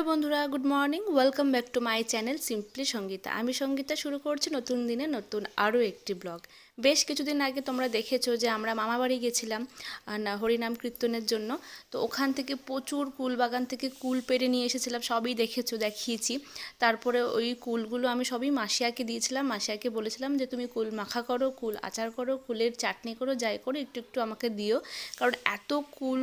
Hello বন্ধুরা, good morning. Welcome back to my channel simply Sangeeta. আমি সঙ্গীতা, শুরু করছি নতুন দিনে নতুন আরও একটি ব্লগ। বেশ কিছুদিন আগে তোমরা দেখেছ যে আমরা মামাবাড়ি গেছিলাম হরিনাম কীর্তনের জন্য। তো ওখান থেকে প্রচুর কুল বাগান থেকে কুল পেড়ে নিয়ে এসেছিলাম, সবই দেখেছ, দেখিয়েছি। তারপরে ওই কুলগুলো আমি সবই মাসিয়াকে দিয়েছিলাম। মাসিয়াকে বলেছিলাম যে, তুমি কুল মাখা করো, কুল আচার করো, কুলের চাটনি করো, যাই করো, একটু একটু আমাকে দিও। কারণ এত কুল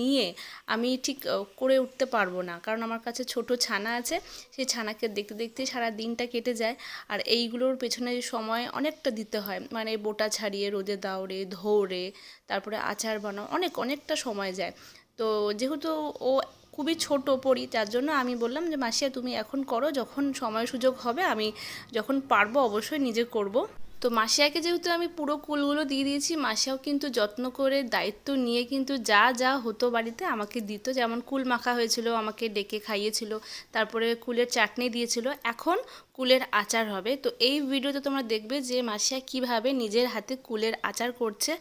নিয়ে আমি ঠিক করে উঠতে পারব না। কারণ আমার কাছে ছোট ছানা আছে, সেই ছানাকে দেখতে দেখতে সারা দিনটা কেটে যায়। আর এইগুলোর পেছনে সময় অনেকটা দিতে হয়। মানে বোটা ছাড়িয়ে, রোদে দাওড়ে ধৌড়ে তারপরে আচার বানাও, অনেক, অনেকটা সময় যায়। তো যেহেতু ও খুবই ছোট পড়ি তার জন্য আমি বললাম যে, মাসিয়া, তুমি এখন করো, যখন সময় সুযোগ হবে, আমি যখন পারব, অবশ্যই নিজে করব। তো মাসিয়াকে যেহেতু আমি পুরো কুলগুলো দিয়ে দিয়েছি, মাসিয়াও কিন্তু যত্ন করে দায়িত্ব নিয়ে কিন্তু যা যা হতো বাড়িতে আমাকে দিত। যেমন কুল মাখা হয়েছিল, আমাকে ডেকে খাইয়েছিল, তারপরে কুলের চাটনি দিয়েছিল। এখন কুলের আচার হবে। তো এই ভিডিওতে তোমরা দেখবে যে মাসিয়া কীভাবে নিজের হাতে কুলের আচার করছে।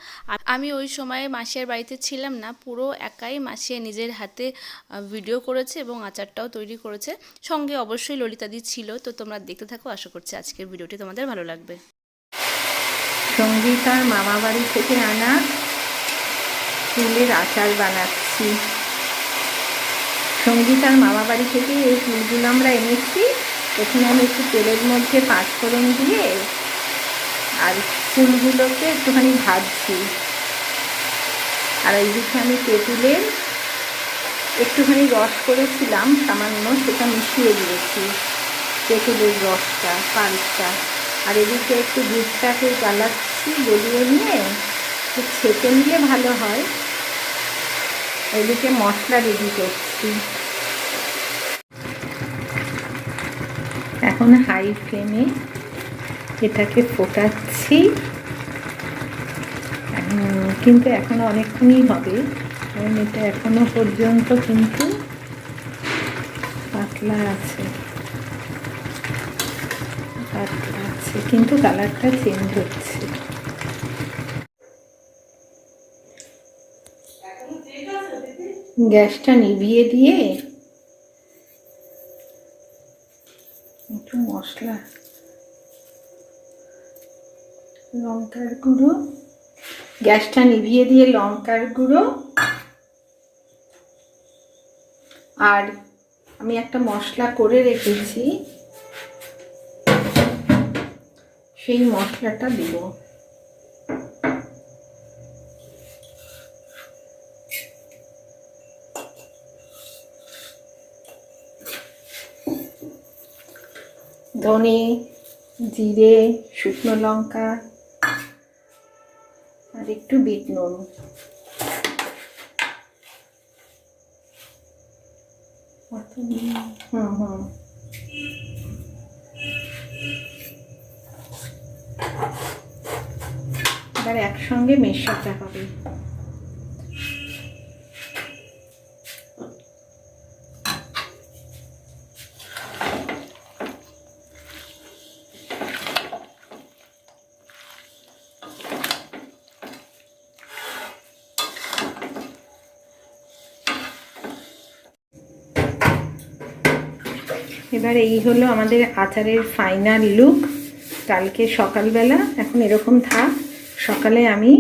আমি ওই সময়ে মাসিয়ার বাড়িতে ছিলাম না, পুরো একাই মাসিয়া নিজের হাতে ভিডিও করেছে এবং আচারটাও তৈরি করেছে। সঙ্গে অবশ্যই ললিতাদি ছিল। তো তোমরা দেখতে থাকো। আশা করছি আজকের ভিডিওটি তোমাদের ভালো লাগবে। সঙ্গীতার মামা বাড়ি থেকে আনা ফুলের আচার বানাচ্ছি। সঙ্গীতার মামা বাড়ি থেকে এই ফুলগুলো আমরা এনেছি। এখানে আমি একটু তেলের মধ্যে পাঁচফোড়ন দিয়ে আর ফুলগুলোকে একটুখানি ভাজছি। আর এইদিকে আমি তেঁতুলের একটুখানি রস করেছিলাম, সামান্য সেটা মিশিয়ে দিয়েছি। তেঁতুলের রসটা পালটা আর এদিকে একটু দুধটাকে জ্বালাচ্ছি গলিয়ে নিয়ে একটু ছেঁকে নিলে ভালো হয়। এদিকে মশলা রেডি করছি। এখন হাই ফ্লেমে এটাকে ফোটাচ্ছি। কিন্তু এখনও অনেকক্ষণই হবে। কারণ এটা এখনও পর্যন্ত কিন্তু পাতলা আছে। আছে, কিন্তু কালারটা চেঞ্জ হচ্ছে। গ্যাসটা নিভিয়ে দিয়ে একটু মশলা, লঙ্কার গুঁড়ো, গ্যাসটা নিভিয়ে দিয়ে লঙ্কার গুঁড়ো, আর আমি একটা মশলা করে রেখেছি। সেই মশলাটা দিব। ধনে জিরে শুকনো লঙ্কা আর একটু বিট নুন। হুম হুম। এবার একসঙ্গে মেশাতে হবে। এবার এই হলো আমাদের আচারের ফাইনাল লুক কালকে সকালবেলা, এখন এরকম থাক। সকালে আমি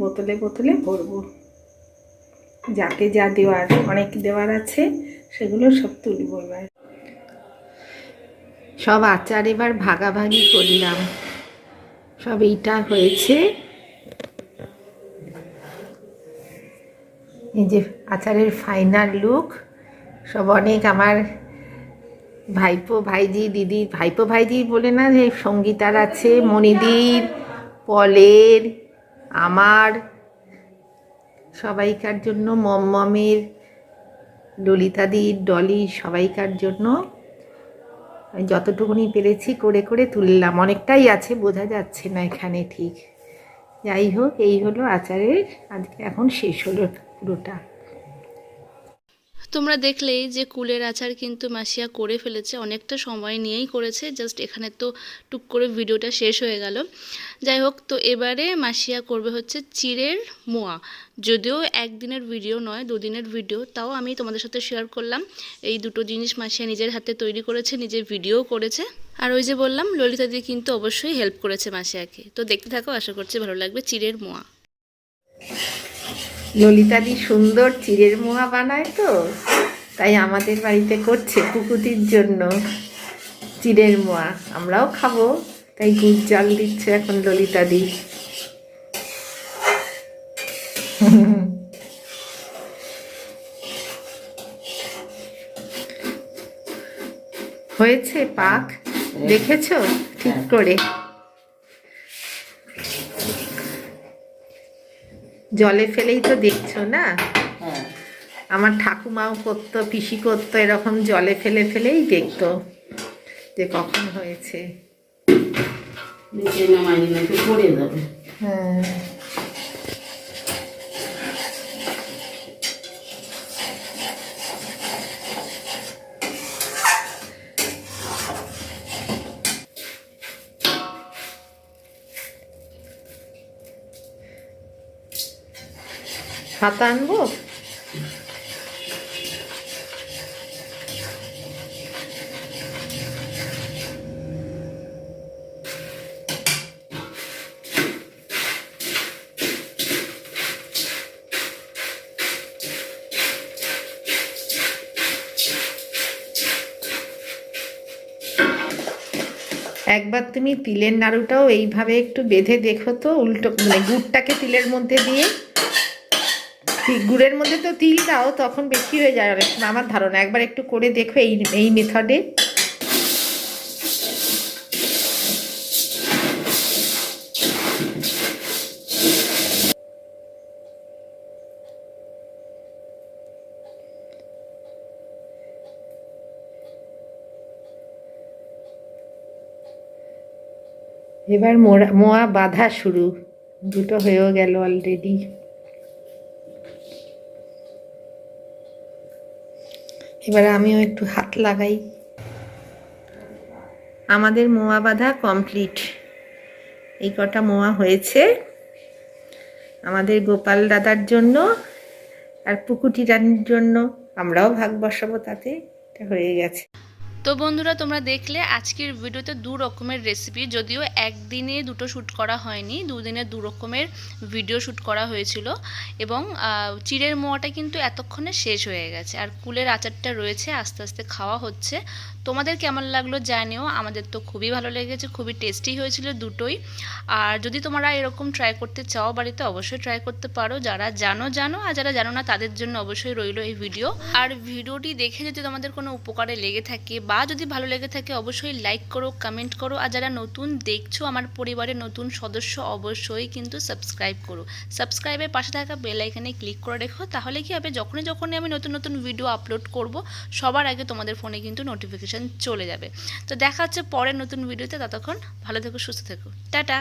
বোতলে বোতলে ভরবো। যাকে যা দেওয়ার, অনেক দেওয়ার আছে, সেগুলো সব তুলবো এবার। সব আচার এবার ভাগাভাগি করলাম। সব এইটা হয়েছে। এই যে আচারের ফাইনাল লুক সব অনেক আমার ভাইপো ভাইজি দিদি, ভাইপো ভাইজি বলে না যে সঙ্গীতার আছে, মণিদির পলের আমার, সবাইকার জন্য মমের ললিতাদির ডলি সবাইকার জন্য যতটুকুনি পেরেছি করে করে তুললাম। অনেকটাই আছে, বোঝা যাচ্ছে না এখানে ঠিক। যাই হোক, এই হলো আচারের, আজকে এখন শেষ হলো পুরোটা। তোমরা দেখলেই যে কুলের আচার কিন্তু মাসিয়া করে ফেলেছে, অনেকটা সময় নিয়েই করেছে জাস্ট এখানে তো টুক করে ভিডিওটা শেষ হয়ে গেল। যাই হোক, তো এবারে মাসিয়া করবে হচ্ছে চিড়ের মোয়া। যদিও একদিনের ভিডিও নয়, দুদিনের ভিডিও, তাও আমি তোমাদের সাথে শেয়ার করলাম। এই দুটো জিনিস মাসিয়া নিজের হাতে তৈরি করেছে, নিজের ভিডিও করেছে। আর ওই যে বললাম ললিতা কিন্তু অবশ্যই হেল্প করেছে মাসিয়াকে। তো দেখতে থাকো, আশা করছি ভালো লাগবে, চিড়ের মোয়া। ললিতাদি সুন্দর চিড়ের মোয়া বানায় তো, তাই আমাদের বাড়িতে করছে কুকুতির জন্য চিড়ের মোয়া। আমরাও খাব, তাই গুড় জল দিচ্ছে এখন ললিতাদি হয়েছে পাক? দেখেছ? ঠিক করে। জলে ফেলেই তো দেখছ না? হ্যাঁ। আমার ঠাকুমাও করতো পিসি করতো এরকম জলে ফেলে ফেলেই দেখতো যে কখন হয়েছে। হ্যাঁ। হাতা আনব? একবার তুমি তিলের নাড়ুটাও এইভাবে একটু বেঁধে দেখো তো, উল্টো মানে গুড়টাকে তিলের মধ্যে দিয়ে। গুড়ের মধ্যে তো তিল দাও, তখন বেশি হয়ে যায় আমার ধারণা, একবার একটু করে দেখো এই এই মেথডে এবার মোড়া মোয়া বাঁধা শুরু। দুটো হয়েও গেল অলরেডি এবার আমিও একটু হাত লাগাই। আমাদের মোয়া বাঁধা কমপ্লিট এই কটা মোয়া হয়েছে আমাদের গোপাল দাদার জন্য আর পুকুটি রানির জন্য। আমরাও ভাগ বসাবো তাতে। এটা হয়ে গেছে। তো বন্ধুরা, তোমরা দেখলে আজকের ভিডিওতে দু রকমের রেসিপি যদিও একদিনে দুটো শ্যুট করা হয়নি, দুদিনে দু রকমের ভিডিও শ্যুট করা হয়েছিল এবং চিড়ের মোয়াটা কিন্তু এতক্ষণে শেষ হয়ে গেছে। আর কুলের আচারটা রয়েছে, আস্তে আস্তে খাওয়া হচ্ছে। তোমাদের কেমন লাগল জানিও, আমাদের তো খুবই ভালো লেগেছে, খুবই টেস্টি হয়েছিল দুটোই। আর যদি তোমরা এরকম ট্রাই করতে চাও বাড়িতে, অবশ্যই ট্রাই করতে পারো। যারা জানো জানো, আর যারা জানো না, তাদের জন্য অবশ্যই রইল এই ভিডিও আর ভিডিওটি দেখে যদি তোমাদের কোনো উপকারে লেগে থাকে বা যদি ভালো লেগে থাকে অবশ্যই লাইক করো কমেন্ট করো। আর যারা নতুন, দেখছ আমার পরিবারের নতুন সদস্য অবশ্যই কিন্তু সাবস্ক্রাইব করো। সাবস্ক্রাইবের পাশে থাকা বেল আইকনে ক্লিক করে রেখো। তাহলে কি হবে? যখনই যখনই আমি নতুন নতুন ভিডিও আপলোড করব, সবার আগে তোমাদের ফোনে কিন্তু নোটিফিকেশান চলে যাবে। তো দেখা হচ্ছে পরের নতুন ভিডিওতে ততক্ষণ ভালো থেকো, সুস্থ থেকো। টাটা!